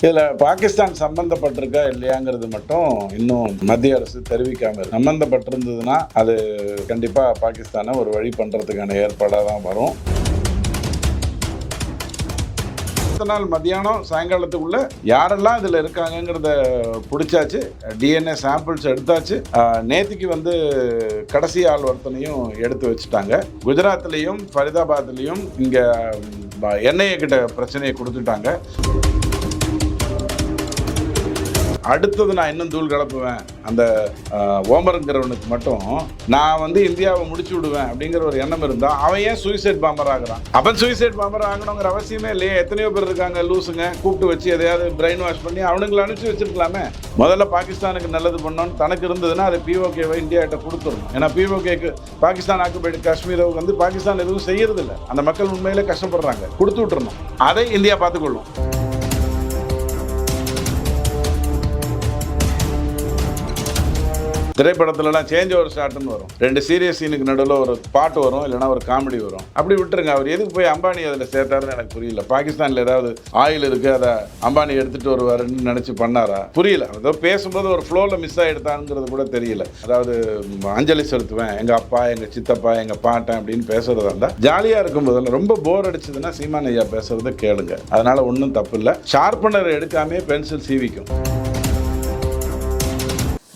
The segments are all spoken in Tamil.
இதுல பாகிஸ்தான் சம்பந்தப்பட்டிருக்கா இல்லையாங்கிறது மட்டும் இன்னும் மத்திய அரசு தெரிவிக்காம சம்மந்தப்பட்டிருந்ததுன்னா சம்பந்தப்பட்டிருந்ததுன்னா அது கண்டிப்பா பாகிஸ்தானை ஒரு வழி பண்றதுக்கான ஏற்பாடாக தான் வரும். அடுத்த நாள் மத்தியானம் சாயங்காலத்துக்குள்ள யாரெல்லாம் இதில் இருக்காங்கங்கிறத பிடிச்சாச்சு. டிஎன்ஏ சாம்பிள்ஸ் எடுத்தாச்சு. நேத்திக்கு வந்து கடைசி ஆள் ஒருத்தனையும் எடுத்து வச்சுட்டாங்க. குஜராத்லேயும் ஃபரிதாபாத்லேயும் இங்கே என்ஐஏ கிட்ட பிரச்சனையை கொடுத்துட்டாங்க. அடுத்தது நான் இன்னும் தூள் கலப்புவேன். அந்த ஓமருங்கிறவனுக்கு மட்டும் நான் வந்து இந்தியாவை முடிச்சு விடுவேன் அப்படிங்கிற ஒரு எண்ணம் இருந்தா அவன் ஏன் சூசைட் பாம்பர் ஆகிறான்? அவன் சூசைட் பாம்பர் ஆகணுங்கிற அவசியமே இல்லையே. எத்தனையோ பேர் இருக்காங்க லூசுங்க கூப்பிட்டு வச்சு எதையாவது பிரெயின் வாஷ் பண்ணி அவனுங்களை அனுப்பிச்சு வச்சிருக்கலாமே. முதல்ல பாகிஸ்தானுக்கு நல்லது பண்ணோன்னு தனக்கு இருந்ததுன்னா அதை பிஓகேவை இந்தியா கிட்ட கொடுத்துடணும். ஏன்னா பிஓகேக்கு பாகிஸ்தான் ஆக்குபைடு காஷ்மீரை வந்து பாகிஸ்தான் எதுவும் செய்யறது இல்லை அந்த மக்கள் உண்மையிலே கஷ்டப்படுறாங்க. கொடுத்து விட்டுறணும். அதை இந்தியா பார்த்துக்கொள்ளும். திரைப்படத்துலலாம் சேஞ்ச் ஓவர் ஷாட்னு வரும். ரெண்டு சீரியஸ் சீனுக்கு நடுவில் ஒரு பாட்டு வரும் இல்லைன்னா ஒரு காமெடி வரும். அப்படி விட்டுருங்க. அவர் எதுக்கு போய் அம்பானி அதில் சேர்த்தாருன்னு எனக்கு புரியல. பாகிஸ்தானில் ஏதாவது ஆயில் இருக்குது அதை அம்பானி எடுத்துகிட்டு வருவாருன்னு நினச்சி பண்ணாரா? புரியல. ஏதோ பேசும்போது ஒரு ஃப்ளோவில் மிஸ் ஆகிடுதாங்கிறது கூட தெரியல. அதாவது அஞ்சலி செலுத்துவேன் எங்கள் அப்பா எங்கள் சித்தப்பா எங்கள் பாட்டன் அப்படின்னு பேசுகிறதா இருந்தால் ஜாலியாக இருக்கும்போது ரொம்ப போர் அடிச்சதுன்னா சீமான் ஐயா பேசுகிறத கேளுங்க. அதனால் ஒன்றும் தப்பு இல்லை. ஷார்ப்பனர் எடுக்காமே பென்சில் சீவிக்கும்.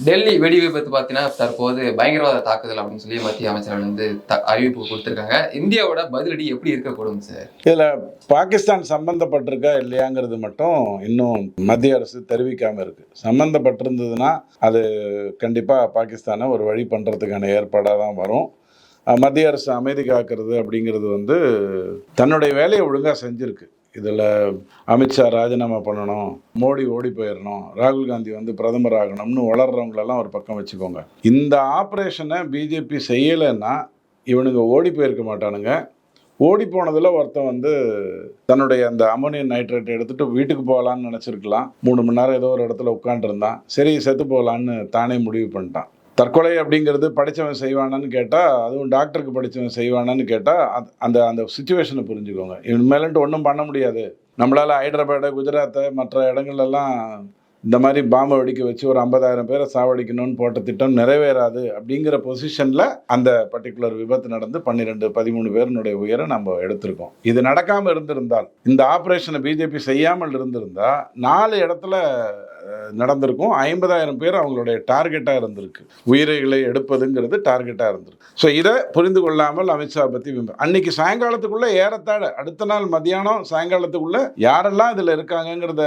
டெல்லி வெடி விபத்து பார்த்தீங்கன்னா தற்போது பயங்கரவாத தாக்குதல் அப்படின்னு சொல்லி மத்திய அமைச்சர்கள் வந்து த- அறிவிப்பு கொடுத்துருக்காங்க. இந்தியாவோட பதிலடி எப்படி இருக்கக்கூடும் சார் இதில் பாகிஸ்தான் சம்பந்தப்பட்டிருக்கா இல்லையாங்கிறது மட்டும் இன்னும் மத்திய அரசு தெரிவிக்காம இருக்கு. சம்பந்தப்பட்டிருந்ததுன்னா அது கண்டிப்பாக பாகிஸ்தானை ஒரு வழி பண்ணுறதுக்கான ஏற்பாடாக தான் வரும். மத்திய அரசு அமைதி காக்கிறது அப்படிங்கிறது வந்து தன்னுடைய வேலையை ஒழுங்காக செஞ்சுருக்கு. இதில் அமித்ஷா ராஜினாமா பண்ணணும் மோடி ஓடி போயிடணும் ராகுல் காந்தி வந்து பிரதமர் ஆகணும்னு வளர்றவங்களெல்லாம் ஒரு பக்கம் வச்சுக்கோங்க. இந்த ஆப்ரேஷனை பிஜேபி செய்யலைன்னா இவனுங்க ஓடி போயிருக்க மாட்டானுங்க. ஓடி போனதில் ஒருத்தன் வந்து தன்னுடைய அந்த அமோனியம் நைட்ரேட் எடுத்துட்டு வீட்டுக்கு போகலான்னு நினச்சிருக்கலாம். மூணு மணி நேரம் ஏதோ ஒரு இடத்துல உட்காந்துருந்தான் சரி செத்து போகலான்னு தானே முடிவு பண்ணிட்டான். தற்கொலை அப்படிங்கிறது படித்தவன் செய்வானான்னு கேட்டால் அதுவும் டாக்டருக்கு படித்தவன் செய்வானான்னு கேட்டால் அந்த அந்த சுச்சுவேஷனை புரிஞ்சுக்கோங்க. இவன் மேலன்ட்டு ஒன்றும் பண்ண முடியாது. நம்மளால் ஹைதராபாடு குஜராத்தை மற்ற இடங்கள்லாம் இந்த மாதிரி பாம்பை வெடிக்க வச்சு ஒரு ஐம்பதாயிரம் பேரை சாவடிக்கணும்னு போட்ட திட்டம் நிறைவேறாது அப்படிங்கிற பொசிஷனில் அந்த பர்டிகுலர் விபத்து நடந்து பன்னிரெண்டு பதிமூணு பேருனுடைய உயரை நம்ம எடுத்திருக்கோம். இது நடக்காமல் இருந்திருந்தால் இந்த ஆப்ரேஷனை பிஜேபி செய்யாமல் இருந்திருந்தால் நாலு இடத்துல நடந்திருக்கும். ஐம்பதாயிரம் பேர் அவங்களுடைய டார்கெட்டாக இருந்திருக்கு. உயிரைகளை எடுப்பதுங்கிறது டார்கெட்டாக இருந்திருக்கு. ஸோ இதை புரிந்து கொள்ளாமல் அமித்ஷா பற்றி விம- அன்னைக்கு சாயங்காலத்துக்குள்ளே ஏறத்தாழ அடுத்த நாள் மதியானம் சாயங்காலத்துக்குள்ளே யாரெல்லாம் இதில் இருக்காங்கங்கிறத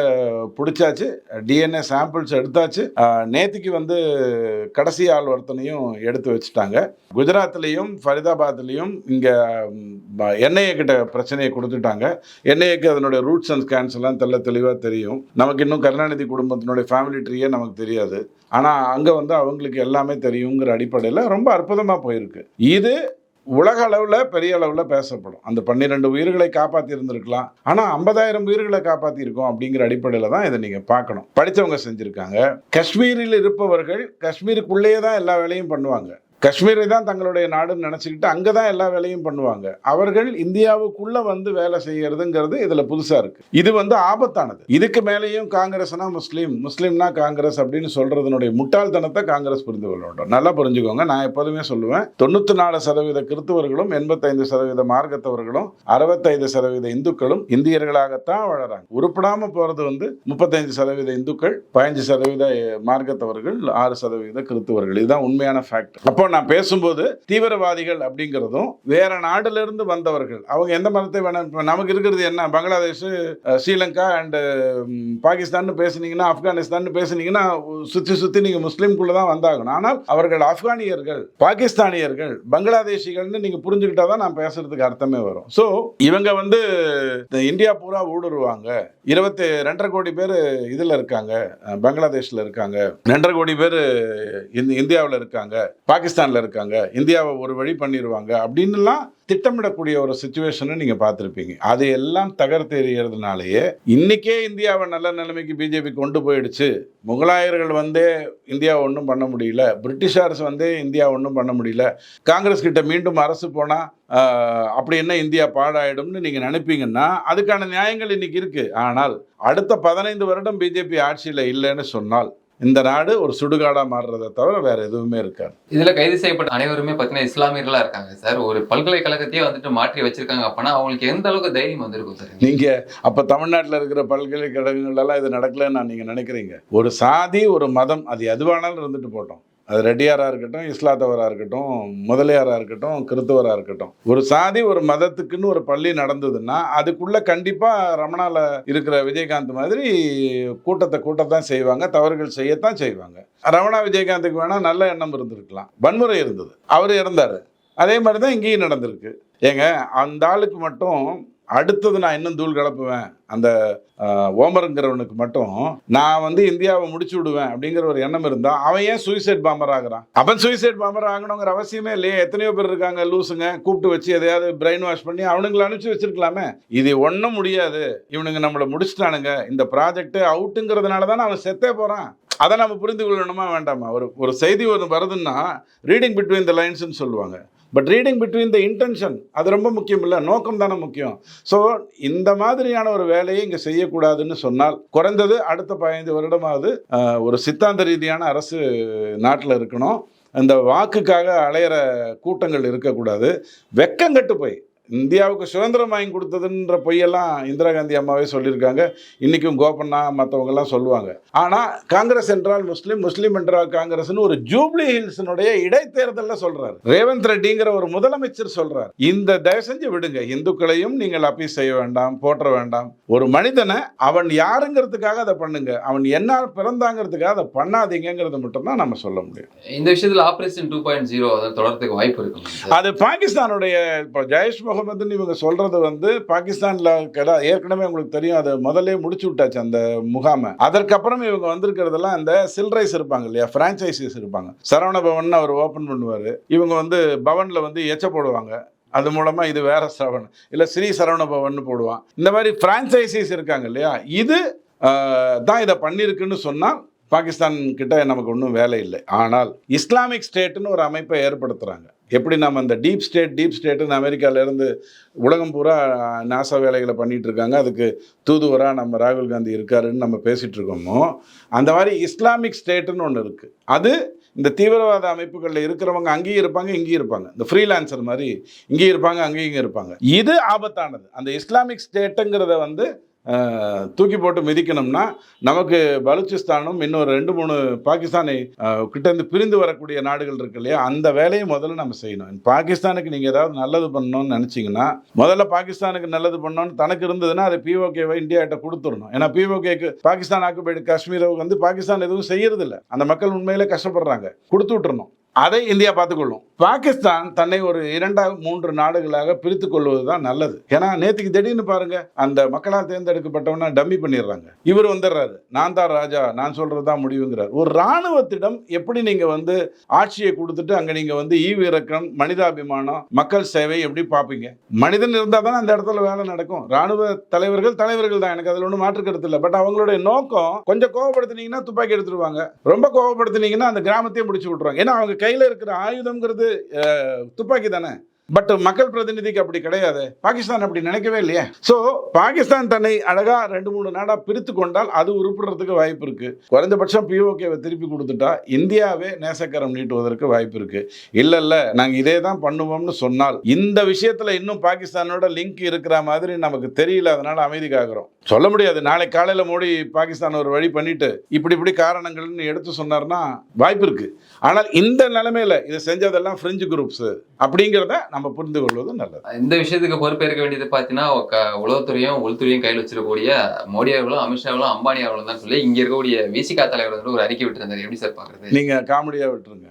பிடிச்சாச்சு. டிஎன்ஏ சாம்பிள்ஸ் எடுத்தாச்சு. நேத்திக்கு வந்து கடைசி ஆள் ஒருத்தனையும் எடுத்து வச்சுட்டாங்க. குஜராத்லேயும் ஃபரிதாபாத்லேயும் இங்கே என்ஐஏ கிட்ட பிரச்சனையை கொடுத்துட்டாங்க. என்ஐஏக்கு அதனுடைய ரூட்ஸ் அண்ட் ஸ்கேன்ஸ் எல்லாம் தெல்ல தெளிவாக தெரியும். நமக்கு இன்னும் கருணாநிதி குடும்பத்தினுடைய ஃபேமிலி ட்ரீயே நமக்கு தெரியாது. ஆனால் அங்கே வந்து அவங்களுக்கு எல்லாமே தெரியுங்கிற அடிப்படையில் ரொம்ப அற்புதமாக போயிருக்கு. இது உலக அளவில் பெரிய அளவில் பேசப்படும். அந்த பன்னிரெண்டு உயிர்களை காப்பாற்றி இருந்திருக்கலாம் ஆனால் ஐம்பதாயிரம் உயிர்களை காப்பாற்றியிருக்கோம் அப்படிங்கிற அடிப்படையில் தான் இதை நீங்கள் பார்க்கணும். படித்தவங்க செஞ்சுருக்காங்க. காஷ்மீரில் இருப்பவர்கள் காஷ்மீருக்குள்ளேயே தான் எல்லா வேலையும் பண்ணுவாங்க. காஷ்மீரை தான் தங்களுடைய நாடுன்னு நினச்சிக்கிட்டு அங்கே தான் எல்லா வேலையும் பண்ணுவாங்க. அவர்கள் இந்தியாவுக்குள்ளே வந்து வேலை செய்கிறதுங்கிறது இதில் புதுசாக இருக்குது இது வந்து ஆபத்தானது. இதுக்கு மேலேயும் காங்கிரஸ்னா முஸ்லீம் முஸ்லீம்னா காங்கிரஸ் அப்படின்னு சொல்கிறதுனுடைய முட்டாள்தனத்தை காங்கிரஸ் புரிந்து கொள்ள வேண்டும். நல்லா புரிஞ்சுக்கோங்க. நான் எப்போதுமே சொல்லுவேன் தொண்ணூற்றி நாலு சதவீத கிறிஸ்துவர்களும் எண்பத்தைந்து சதவீத மார்க்கத்தவர்களும் அறுபத்தைந்து சதவீத இந்துக்களும் இந்தியர்களாகத்தான் வளராங்க உருப்படாமல் போகிறது வந்து முப்பத்தைந்து சதவீத இந்துக்கள் பதினஞ்சு சதவீத மார்க்கத்தவர்கள் ஆறு சதவீத கிறிஸ்துவர்கள். இதுதான் உண்மையான ஃபேக்ட் அப்போ நான் பேசும்போது தீவிரவாதிகள் அப்படிங்கிறதும் வேற நாடுல இருந்து வந்தவர்கள் அவங்க எந்த மதத்தை வேணா நமக்கு இருக்கிறது என்ன? பங்களாதேஷ் ஸ்ரீலங்கா அண்டு பாகிஸ்தான் பேசுனீங்கன்னா ஆப்கானிஸ்தான் பேசுனீங்கன்னா சுத்தி சுத்தி நீங்க முஸ்லீம்குள்ள தான் வந்தாகணும். ஆனால் அவர்கள் ஆப்கானியர்கள் பாகிஸ்தானியர்கள் பங்களாதேஷிகள்னு நீங்க புரிஞ்சுக்கிட்டாதான் நான் பேசுறதுக்கு அர்த்தமே வரும். ஸோ இவங்க வந்து இந்தியா பூரா ஊடுருவாங்க. இருபத்தி ரெண்டரை கோடி பேர் இதில் இருக்காங்க பங்களாதேஷில் பங்களாதேஷ்ல இருக்காங்க. ரெண்டரை கோடி பேர் இந்தியாவில் இருக்காங்க பாகிஸ்தான் பாகிஸ்தானில் இருக்காங்க இந்தியாவை ஒரு வழி பண்ணிடுவாங்க அப்படின்னுலாம் திட்டமிடக்கூடிய ஒரு சுச்சுவேஷனை நீங்கள் பார்த்துருப்பீங்க. அது எல்லாம் தகர்த்தெறியறதுனாலேயே இன்னைக்கே இந்தியாவை நல்ல நிலைமைக்கு பிஜேபி கொண்டு போயிடுச்சு. முகலாயர்கள் வந்தே இந்தியா ஒன்றும் பண்ண முடியல. பிரிட்டிஷார்ஸ் வந்தே இந்தியா ஒன்றும் பண்ண முடியல. காங்கிரஸ் கிட்ட மீண்டும் அரசு போனால் அப்படி என்ன இந்தியா பாடாயிடும்னு நீங்கள் நினைப்பீங்கன்னா அதுக்கான நியாயங்கள் இன்றைக்கி இருக்குது ஆனால் அடுத்த பதினைந்து வருடம் பிஜேபி ஆட்சியில் இல்லைன்னு சொன்னால் இந்த நாடு ஒரு சுடுகாடா மாறுறதை தவிர வேற எதுவுமே இருக்காது. இதுல கைது செய்யப்பட்ட அனைவருமே பாத்தீங்கன்னா இஸ்லாமியர்களா இருக்காங்க சார். ஒரு பல்கலைக்கழகத்தையே வந்துட்டு மாற்றி வச்சிருக்காங்க அப்பனா அவங்களுக்கு எந்த அளவுக்கு தைரியம் வந்திருக்கும் சார்? நீங்க அப்ப தமிழ்நாட்டில் இருக்கிற பல்கலைக்கழகங்கள் எல்லாம் இது நடக்கலன்னு நான் நீங்க நினைக்கிறீங்க? ஒரு சாதி ஒரு மதம் அது எதுவானாலும் இருந்துட்டு போட்டோம். அது ரெட்டியாராக இருக்கட்டும் இஸ்லாத்தவராக இருக்கட்டும் முதலியாராக இருக்கட்டும் கிறித்தவராக இருக்கட்டும். ஒரு சாதி ஒரு மதத்துக்குன்னு ஒரு பள்ளி நடந்ததுன்னா அதுக்குள்ளே கண்டிப்பாக ரமணாவில் இருக்கிற விஜயகாந்த் மாதிரி கூட்டத்தை கூட்டத்தான் செய்வாங்க தவறுகள் செய்யத்தான் செய்வாங்க. ரமணா விஜயகாந்துக்கு வேணால் நல்ல எண்ணம் இருந்திருக்கலாம். வன்முறை இருந்தது. அவர் இறந்தார். அதே மாதிரி தான் இங்கேயும் நடந்திருக்கு. ஏங்க அந்த ஆளுக்கு மட்டும் அடுத்தது நான் இன்னும் தூள் கிளப்புவேன் அந்த ஓமருங்கிறவனுக்கு மட்டும் நான் வந்து இந்தியாவை முடிச்சு விடுவேன் அப்படிங்கிற ஒரு எண்ணம் இருந்தால் அவன் ஏன் சூசைட் பாம்பர் ஆகிறான்? அவன் சூசைட் பாம்பர் ஆகணுங்கிற அவசியமே இல்லையே. எத்தனையோ பேர் இருக்காங்க லூசுங்க கூப்பிட்டு வச்சு எதையாவது பிரெயின் வாஷ் பண்ணி அவனுங்களை அனுப்பிச்சு வச்சிருக்கலாமே. இது ஒன்றும் முடியாது. இவனுங்க நம்மளை முடிச்சிட்டானுங்க. இந்த ப்ராஜெக்ட் அவுட்டுங்கிறதுனால தானே அவன் செத்தே போகிறான் அதை நம்ம புரிந்து கொள்ளணுமா வேண்டாமா? ஒரு ஒரு செய்தி ஒன்று வருதுன்னா ரீடிங் பிட்வீன் த லைன்ஸ்ன்னு சொல்லுவாங்க. But reading between the intention அது ரொம்ப முக்கியம் இல்லை நோக்கம் தானே முக்கியம். ஸோ இந்த மாதிரியான ஒரு வேலையை இங்கே செய்யக்கூடாதுன்னு சொன்னால் குறைந்தது அடுத்த பதினைந்து வருடமாவது ஒரு சித்தாந்த ரீதியான அரசு நாட்டில் இருக்கணும். இந்த வாக்குக்காக அலையிற கூட்டங்கள் இருக்கக்கூடாது. வெக்கங்கட்டு போய் இந்தியாவுக்கு சுதந்திரம் வாங்கி கொடுத்ததுன்ற பொய்யெல்லாம் இந்திரா காந்தி அம்மாவே சொல்லியிருக்காங்க. இன்றைக்கும் கோபண்ணா மற்றவங்கெல்லாம் சொல்லுவாங்க. ஆனால் காங்கிரஸ் என்றால் முஸ்லீம் முஸ்லீம் என்றால் காங்கிரஸ்னு ஒரு ஜூப்ளி ஹில்ஸினுடைய இடைத்தேர்தலில் சொல்றாரு. ரேவந்த் ரெட்டிங்கிற ஒரு முதலமைச்சர் சொல்றார். இந்த தயவு செஞ்சு விடுங்க. இந்துக்களையும் நீங்கள் அப்பீஸ் செய்ய வேண்டாம் போற்ற வேண்டாம். ஒரு மனிதனை அவன் யாருங்கிறதுக்காக அதை பண்ணுங்க. அவன் என்ன பிறந்தாங்கிறதுக்காக அதை பண்ணாதீங்கிறத மட்டும்தான் நம்ம சொல்ல முடியும். இந்த விஷயத்துல ஆபரேஷன் டூ பாயிண்ட் ஜீரோ தொடர்றதுக்கு வாய்ப்பு இருக்கு. அது பாகிஸ்தானுடைய இப்போ ஜெய்ஷ் முகமதுன்னு இவங்க சொல்றது வந்து பாகிஸ்தான்ல கெடா ஏற்கனவே உங்களுக்கு தெரியும் அதை முதல்ல முடிச்சு விட்டாச்சு அந்த முகாமை. அதற்கப்புறம் இவங்க வந்திருக்கிறதெல்லாம் அந்த சில்ரைஸ் இருப்பாங்க இல்லையா பிரான்ச்சைசிஸ் இருப்பாங்க. சரவண பவன் அவர் ஓப்பன் பண்ணுவார். இவங்க வந்து பவனில் வந்து எச்ச போடுவாங்க. அது மூலமாக இது வேற சரவணன் இல்லை ஸ்ரீ சரவண பவன் போடுவான். இந்த மாதிரி ஃப்ரான்ச்சைசிஸ் இருக்காங்க இல்லையா இது தான் இதை பண்ணியிருக்குன்னு சொன்னால் பாகிஸ்தான் கிட்ட நமக்கு ஒன்றும் வேலை இல்லை. ஆனால் இஸ்லாமிக் ஸ்டேட்டுன்னு ஒரு அமைப்பை ஏற்படுத்துகிறாங்க எப்படி நம்ம அந்த டீப் ஸ்டேட் டீப் ஸ்டேட்டுன்னு அமெரிக்காவிலேருந்து உலகம் பூரா நாசா வேலைகளை பண்ணிகிட்ருக்காங்க இருக்காங்க. அதுக்கு தூதுவராக நம்ம ராகுல் காந்தி இருக்காருன்னு நம்ம பேசிகிட்ருக்கோமோ இருக்கோமோ அந்த மாதிரி இஸ்லாமிக் ஸ்டேட்டுன்னு ஒன்று இருக்குது அது இந்த தீவிரவாத அமைப்புகளில் இருக்கிறவங்க அங்கேயும் இருப்பாங்க இங்கேயும் இருப்பாங்க. இந்த ஃப்ரீலான்சர் மாதிரி இங்கேயும் இருப்பாங்க அங்கேயும் இங்கே இருப்பாங்க. இது ஆபத்தானது. அந்த இஸ்லாமிக் ஸ்டேட்டுங்கிறத வந்து தூக்கி போட்டு மிதிக்கணும்னா நமக்கு பலூச்சிஸ்தானும் இன்னும் ரெண்டு மூணு பாகிஸ்தானை கிட்டேருந்து பிரிந்து வரக்கூடிய நாடுகள் இருக்கு இல்லையா? அந்த வேலையை முதல்ல நம்ம செய்யணும். பாகிஸ்தானுக்கு நீங்கள் ஏதாவது நல்லது பண்ணணும்னு நினச்சிங்கன்னா முதல்ல பாகிஸ்தானுக்கு நல்லது பண்ணணும்னு தனக்கு இருந்ததுன்னா அதை பிஓகேவை இந்தியாட்ட கொடுத்துடணும். ஏன்னா பிஓகேக்கு பாகிஸ்தான் ஆக்குபைடு காஷ்மீரை வந்து பாகிஸ்தான் எதுவும் செய்யறதில்ல. அந்த மக்கள் உண்மையிலே கஷ்டப்படுறாங்க. கொடுத்து விட்டுறணும். அதை இந்தியா பார்த்துக்கொள்ளும். பாகிஸ்தான் தன்னை ஒரு இரண்டா மூன்று நாடுகளாக பிரித்து கொள்வது தான் நல்லது. ஏன்னா நேத்துக்கு திடீர்னு பாருங்க அந்த மக்களால் தேர்ந்தெடுக்கப்பட்டவனா டம்மி பண்ணிடுறாங்க. இவர் வந்துடுறாரு. நான் தான் ராஜா நான் சொல்றது தான் முடிவுங்கிறார். ஒரு ராணுவத்திடம் எப்படி நீங்க வந்து ஆட்சியை கொடுத்துட்டு அங்க நீங்க வந்து ஈவு இறக்கம் மனிதாபிமானம் மக்கள் சேவை எப்படி பார்ப்பீங்க? மனிதன் இருந்தால் தான் அந்த இடத்துல வேலை நடக்கும். ராணுவ தலைவர்கள் தலைவர்கள் தான். எனக்கு அதில் ஒன்றும் மாற்று கருத்து இல்லை. பட் அவங்களுடைய நோக்கம் கொஞ்சம் கோபப்படுத்தினீங்கன்னா துப்பாக்கி எடுத்துருவாங்க. ரொம்ப கோவப்படுத்துனீங்கன்னா அந்த கிராமத்தையே முடிச்சு விட்ருவாங்க ஏன்னா அவங்க கையில் இருக்கிற ஆயுதம்ங்கிறது துப்பாக்கி தானே? பட் மக்கள் பிரதிநிதிக்கு அப்படி கிடையாது. பாகிஸ்தான் அப்படி நினைக்கவே இல்லையே. ஸோ பாகிஸ்தான் தன்னை அழகா ரெண்டு மூணு நாடா பிரித்து கொண்டால் அது உருப்பிடுறதுக்கு வாய்ப்பு இருக்கு. குறைந்தபட்சம் பிஓகேவை திருப்பி கொடுத்துட்டா இந்தியாவே நேசக்கரம் நீட்டுவதற்கு வாய்ப்பு இருக்கு. இல்ல இல்ல நாங்க இதே தான் பண்ணுவோம்னு சொன்னால் இந்த விஷயத்துல இன்னும் பாகிஸ்தானோட லிங்க் இருக்கிற மாதிரி நமக்கு தெரியல. அதனால அமைதி காக்குறோம். சொல்ல முடியாது. நாளை காலையில மோடி பாகிஸ்தான் ஒரு வழி பண்ணிட்டு இப்படி இப்படி காரணங்கள்னு எடுத்து சொன்னார்னா வாய்ப்பு இருக்கு. ஆனால் இந்த நிலைமையில இதை செஞ்சதெல்லாம் பிரெஞ்சு குரூப்ஸ் அப்படிங்கிறத நம்ம புரிந்து கொள்வது நல்லது. இந்த விஷயத்துக்கு பொறுப்பேற்க வேண்டியது பார்த்தீங்கன்னா உளவுத்துறையும் உள்துறையும் கையில் வச்சிருக்கக்கூடிய மோடி அவர்களும் அமித்ஷாவும் அம்பானி அவர்களும் தான் சொல்லி இங்க இருக்கக்கூடிய விசிகா தலைவர் வந்து ஒரு அறிக்கை விட்டுருந்தாரு. எப்படி சார் பாக்குறது? நீங்க காமெடியா விட்டுருங்க.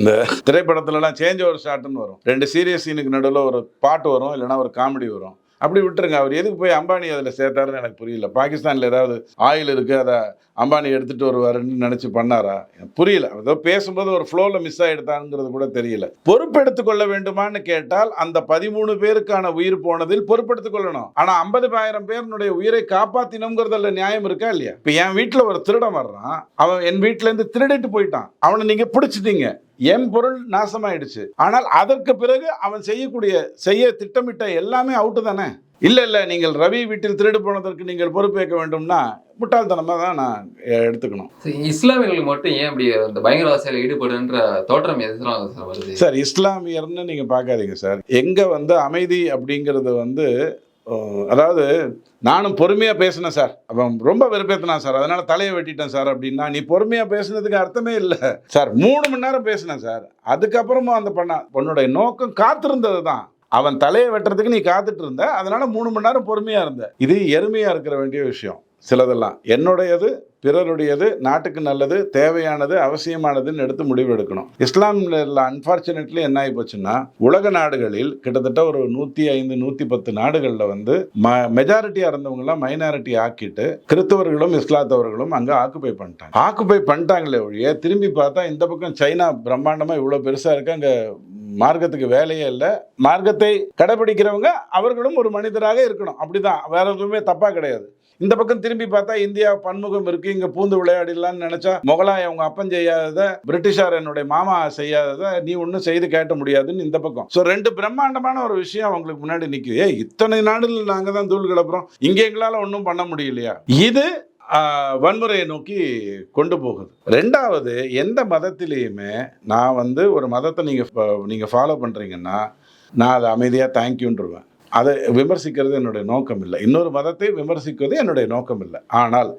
இந்த திரைப்படத்துலலாம் சேஞ்ச் ஓவர் ஷாட்னு வரும். ரெண்டு சீரியஸ் சீனுக்கு நடுவில் ஒரு பாட்டு வரும் இல்லைன்னா ஒரு காமெடி வரும். அப்படி விட்டுருங்க. அவர் எதுக்கு போய் அம்பானி அதில் சேர்த்தாருன்னு எனக்கு புரியல. பாகிஸ்தானில் ஏதாவது ஆயில் இருக்குது அதை அம்பானி எடுத்துகிட்டு வருவாருன்னு நினச்சி பண்ணாரா? எனக்கு புரியல. ஏதோ பேசும்போது ஒரு ஃப்ளோவில் மிஸ் ஆகிடுதாங்கிறது கூட தெரியல. பொறுப்பெடுத்துக் கொள்ள வேண்டுமான்னு கேட்டால் அந்த பதிமூணு பேருக்கான உயிர் போனதில் பொறுப்பெடுத்துக் கொள்ளணும். ஐம்பது ஐம்பதாயிரம் பேருனுடைய உயிரை காப்பாற்றினோங்கிறதுல நியாயம் இருக்கா இல்லையா? இப்போ என் வீட்டில் ஒரு திருடன் வர்றான். அவன் என் வீட்டிலேருந்து திருடிட்டு போயிட்டான். அவனை நீங்கள் பிடிச்சிட்டீங்க. என் பொருள் நாசமாயிடுச்சு. ஆனால் அதற்கு பிறகு அவன் செய்யக்கூடிய செய்ய திட்டமிட்ட எல்லாமே அவுட்டு தானே? இல்ல இல்ல நீங்கள் ரவி வீட்டில் திருடு போனதற்கு நீங்கள் பொறுப்பேற்க வேண்டும்னா முட்டாள்தனமா தான் நான் எடுத்துக்கணும். சரி, இஸ்லாமியர்களுக்கு மட்டும் ஏன் இப்படி அந்த பயங்கரவாசியில் ஈடுபடுன்ற தோற்றம் எதுலாம் சார் வருது? சார் இஸ்லாமியர்னு நீங்க பார்க்காதீங்க சார். எங்க வந்து அமைதி அப்படிங்கிறது வந்து அதாவது நானும் பொறுமையாக பேசினேன் சார். அவன் ரொம்ப வெறுப்பேற்றினான் சார். அதனால் தலையை வெட்டிட்டேன் சார் அப்படின்னா நீ பொறுமையாக பேசுனதுக்கு அர்த்தமே இல்லை. சார் மூணு மணி நேரம் பேசினேன் சார். அதுக்கப்புறமும் அந்த பண்ண உன்னுடைய நோக்கம் காத்திருந்தது தான். அவன் தலையை வெட்டுறதுக்கு நீ காத்துட்டு இருந்த அதனால மூணு மணி நேரம் பொறுமையாக இருந்த. இது எருமையாக இருக்கிற வேண்டிய விஷயம். சிலதெல்லாம். என்னுடையது பிறருடையது நாட்டுக்கு நல்லது தேவையானது அவசியமானதுன்னு எடுத்து முடிவு எடுக்கணும். இஸ்லாமில் அன்பார்ச்சுனேட்லி என்ன ஆகி போச்சுன்னா உலக நாடுகளில் கிட்டத்தட்ட ஒரு நூற்றி ஐந்து நூற்றி பத்து நாடுகளில் வந்து ம மெஜாரிட்டியாக இருந்தவங்களாம் மைனாரிட்டி ஆக்கிட்டு கிறிஸ்தவர்களும் இஸ்லாத்தவர்களும் அங்கே ஆக்குப்பை பண்ணிட்டாங்க. ஆக்குபை பண்ணிட்டாங்களே ஒழிய திரும்பி பார்த்தா இந்த பக்கம் சைனா பிரம்மாண்டமாக இவ்வளோ பெருசாக இருக்கு அங்கே மார்க்கத்துக்கு வேலையே இல்லை. மார்க்கத்தை கடைபிடிக்கிறவங்க அவர்களும் ஒரு மனிதராக இருக்கணும். அப்படிதான் வேற எதுவுமே தப்பாக கிடையாது. இந்த பக்கம் திரும்பி பார்த்தா இந்தியா பன்முகம் இருக்கு. இங்க பூந்து விளையாடிடலாம்னு நினைச்சா முகலாய அவங்க அப்பன் செய்யாதத பிரிட்டிஷார் என்னுடைய மாமா செய்யாதத நீ ஒன்றும் செய்து கேட்ட முடியாதுன்னு இந்த பக்கம். ஸோ ரெண்டு பிரம்மாண்டமான ஒரு விஷயம் அவங்களுக்கு முன்னாடி நிற்குது ஏ இத்தனை நாடுகள் நாங்கள் தான் தூள் கிளப்புறோம். இங்கே எங்களால் ஒன்றும் பண்ண முடியலையா? இது வன்முறையை நோக்கி கொண்டு போகுது. ரெண்டாவது எந்த மதத்திலையுமே நான் வந்து ஒரு மதத்தை நீங்கள் நீங்கள் ஃபாலோ பண்ணுறீங்கன்னா நான் அதை அமைதியாக தேங்க்யூன்றுவேன் அதை விமர்சிக்கிறது என்னுடைய நோக்கம் இல்லை இன்னொரு மதத்தை விமர்சிக்கிறது என்னுடைய நோக்கம் இல்லை ஆனால்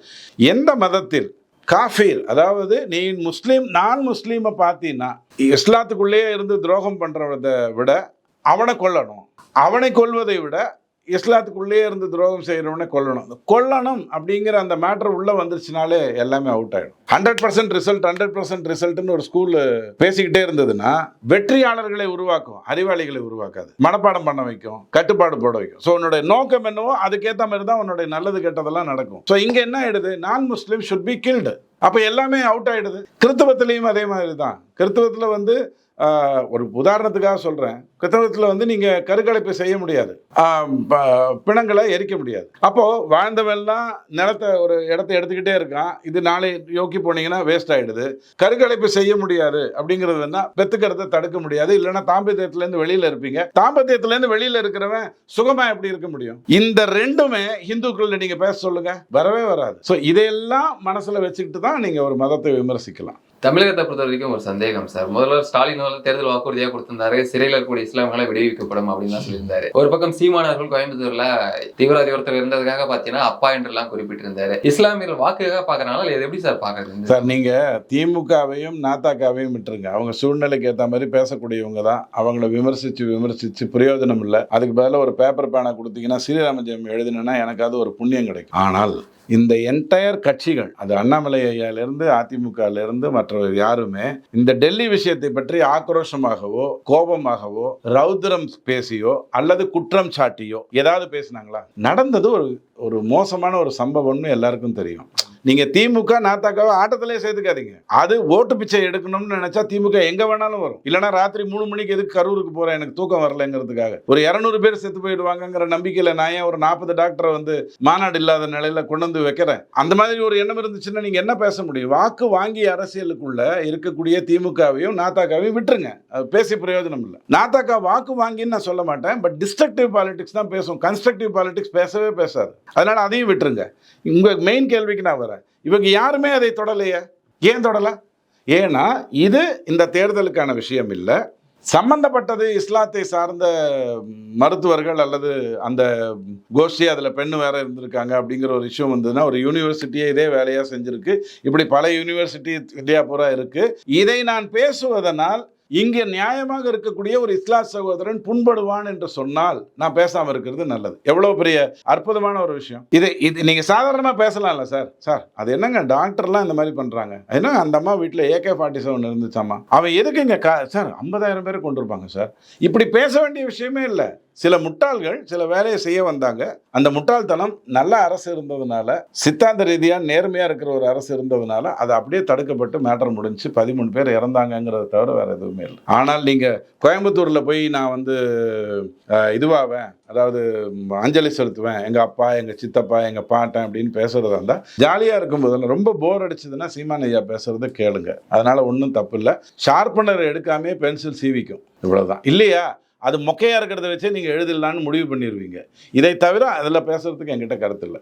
எந்த மதத்தில் காஃபீர் அதாவது நீ முஸ்லீம் நான் முஸ்லீமை பார்த்தீங்கன்னா இஸ்லாத்துக்குள்ளேயே இருந்து துரோகம் பண்ணுறத விட அவனை கொல்லணும். அவனை கொல்வதை விட இஸ்லாத்துக்குள்ளேயே இருந்து துரோகம் செய்கிறவனே கொல்லணும். கொல்லணும் அப்படிங்கிற அந்த மேட்ரு உள்ளே வந்துருச்சுனாலே எல்லாமே அவுட் ஆகிடும் hundred percent result hundred percent ரிசல்ட்னு ஒரு ஸ்கூல் பேசிக்கிட்டே இருந்ததுன்னா வெற்றியாளர்களை உருவாக்கும் அறிவாளிகளை உருவாக்காது. மனப்பாடம் பண்ண வைக்கும் கட்டுப்பாடு போட வைக்கும். ஸோ உன்னுடைய நோக்கம் என்னவோ அதுக்கேற்ற மாதிரி தான் உன்னுடைய நல்லது கெட்டதெல்லாம் நடக்கும். ஸோ இங்கே என்ன ஆயிடுது? நான் முஸ்லீம் ஷுட் பி கில்டு அப்போ எல்லாமே அவுட் ஆகிடுது கிறிஸ்தவத்திலையும் அதே மாதிரி தான். கிறிஸ்தவத்தில் வந்து ஒரு உதாரணத்துக்காக சொல்கிறேன் கிறிஸ்தவத்தில் வந்து நீங்கள் கருக்கலைப்பு செய்ய முடியாது. ப- பிணங்களை எரிக்க முடியாது. அப்போது வாழ்ந்தவெல்லாம் நிலத்தை ஒரு இடத்த எடுத்துக்கிட்டே இருக்கான். இது நாளை யோக்கி போனீங்கன்னா வேஸ்ட் ஆகிடுது கருக்கலைப்பு செய்ய முடியாது அப்படிங்கிறதுனா பெத்துக்கிறத தடுக்க முடியாது. இல்லைன்னா தாம்பத்தியத்துலேருந்து வெளியில் இருப்பீங்க. தாம்பத்தியத்துலேருந்து வெளியில் இருக்கிறவன் சுகமாக எப்படி இருக்க முடியும்? இந்த ரெண்டுமே இந்துக்கள் நீங்கள் பேச சொல்லுங்கள் வரவே வராது. ஸோ இதையெல்லாம் மனசில் வச்சுக்கிட்டு தான் நீங்கள் ஒரு மதத்தை விமர்சிக்கலாம். தமிழகத்தை பொறுத்த வரைக்கும் ஒரு சந்தேகம் சார் முதல்வர் ஸ்டாலின் அவர்கள் தேர்தல் வாக்குறுதியாக கொடுத்திருந்தாரு. சிறையில் இருக்கக்கூடிய இஸ்லாமியர்களை விடுவிக்கப்படும் அப்படின்னு தான் சொல்லியிருந்தாரு. ஒரு பக்கம் சீமானவர்கள் கோயம்புத்தூர்ல தீவிரவாதி ஒருத்தர் இருந்ததுக்காக பாத்தீங்கன்னா அப்பா என்றெல்லாம் குறிப்பிட்டிருந்தாரு. இஸ்லாமியர்கள் வாக்குக்காக பார்க்கறனால இது எப்படி சார் பாக்குறது சார் நீங்கள் திமுகவையும் நாத்தாக்காவையும் விட்டுருங்க. அவங்க சூழ்நிலைக்கு ஏற்ற மாதிரி பேசக்கூடியவங்க தான். அவங்கள விமர்சித்து விமர்சிச்சு பிரயோஜனம் இல்லை. அதுக்கு பதிலாக ஒரு பேப்பர் பேனை கொடுத்தீங்கன்னா ஸ்ரீராமஜெயம் எழுதினா எனக்கு அது ஒரு புண்ணியம் கிடைக்கும். ஆனால் இந்த என்டையர் கட்சிகள் அது அண்ணாமலை ஐயாலேருந்து அதிமுகலேருந்து மற்றவர் யாருமே இந்த டெல்லி விஷயத்தை பற்றி ஆக்ரோஷமாகவோ கோபமாகவோ ரௌத்ரம் பேசியோ அல்லது குற்றம் சாட்டியோ ஏதாவது பேசினாங்களா? நடந்தது ஒரு ஒரு மோசமான ஒரு சம்பவம்னு எல்லாருக்கும் தெரியும். நீங்கள் திமுக நாத்தாக்காவை ஆட்டத்திலே சேர்த்துக்காதீங்க. அது ஓட்டு பிச்சை எடுக்கணும்னு நினைச்சா திமுக எங்கே வேணாலும் வரும். இல்லைனா ராத்திரி மூணு மணிக்கு எதுக்கு கரூருக்கு போகிறேன் எனக்கு தூக்கம் வரலைங்கிறதுக்காக. ஒரு இரநூறு பேர் செத்து போயிடுவாங்கங்கிற நம்பிக்கையில் நான் ஏன் ஒரு நாற்பது டாக்டரை வந்து மாநாடு இல்லாத நிலையில் கொண்டு வந்து வைக்கிறேன்? அந்த மாதிரி ஒரு எண்ணம் இருந்துச்சுன்னா நீங்கள் என்ன பேச முடியும்? வாக்கு வாங்கி அரசியலுக்குள்ள இருக்கக்கூடிய திமுகவையும் நாத்தாக்காவையும் விட்டுருங்க. அது பேசி பிரயோஜனம் இல்லை. நாத்தாக்கா வாக்கு வாங்கின்னு நான் சொல்ல மாட்டேன். பட் டிஸ்ட்ரக்டிவ் பாலிடிக்ஸ் தான் பேசும். கன்ஸ்ட்ரக்டிவ் பாலிடிக்ஸ் பேசவே பேசாது. அதனால் அதையும் விட்டுருங்க. உங்கள் மெயின் கேள்விக்கு நான் வரேன். இவங்க யாருமே அதை தொடலையே. ஏன் தொடல? ஏன்னா இது இந்த தேர்தலுக்கான விஷயம் இல்லை. சம்பந்தப்பட்டது இஸ்லாத்தை சார்ந்த மருத்துவர்கள் அல்லது அந்த கோஷ்டி அதில் பெண்ணு வேற இருந்திருக்காங்க அப்படிங்கிற ஒரு விஷயம் வந்ததுன்னா ஒரு யூனிவர்சிட்டியே இதே வேலையாக செஞ்சிருக்கு. இப்படி பல யூனிவர்சிட்டி இந்தியா பூரா இருக்கு. இதை நான் பேசுவதனால் இங்கே நியாயமாக இருக்கக்கூடிய ஒரு இஸ்லாம் சகோதரன் புண்படுவான் என்று சொன்னால் நான் பேசாமல் இருக்கிறது நல்லது. எவ்வளவு பெரிய அற்புதமான ஒரு விஷயம். இது இது நீங்க சாதாரணமா பேசலாம்ல சார். சார் அது என்னங்க? டாக்டர்லாம் இந்த மாதிரி பண்றாங்க. என்ன அந்த அம்மா வீட்டில் ஏகே ஃபார்ட்டி செவன் இருந்துச்சாமா அவன் எதுக்கு இங்கே கா சார் ஐம்பதாயிரம் பேர் கொண்டிருப்பாங்க சார். இப்படி பேச வேண்டிய விஷயமே இல்லை. சில முட்டாள்கள் சில வேலையை செய்ய வந்தாங்க. அந்த முட்டாள்தனம் நல்ல அரசு இருந்ததுனால சித்தாந்த ரீதியாக நேர்மையாக இருக்கிற ஒரு அரசு இருந்ததுனால அது அப்படியே தடுக்கப்பட்டு மேட்டர் முடிஞ்சு பதிமூணு பேர் இறந்தாங்கங்கிறத தவிர வேறு எதுவுமே இல்லை. ஆனால் நீங்கள் கோயம்புத்தூரில் போய் நான் வந்து இதுவாவேன். அதாவது அஞ்சலி செலுத்துவேன். எங்கள் அப்பா எங்கள் சித்தப்பா எங்கள் பாட்டன் அப்படின்னு பேசுறதா இருந்தால் ஜாலியாக இருக்கும்போது ரொம்ப போர் அடிச்சதுன்னா சீமான் ஐயா பேசுகிறத கேளுங்க. அதனால் ஒன்றும் தப்பு இல்லை. ஷார்ப்பனர் எடுக்காமே பென்சில் சீவிக்கும். இவ்வளோதான் இல்லையா? அது மொக்கையாக இருக்கிறத வச்சே நீங்கள் எழுதிடலான்னு முடிவு பண்ணிடுவீங்க இதை தவிர அதில் பேசுறதுக்கு என்கிட்ட கருத்து இல்லை.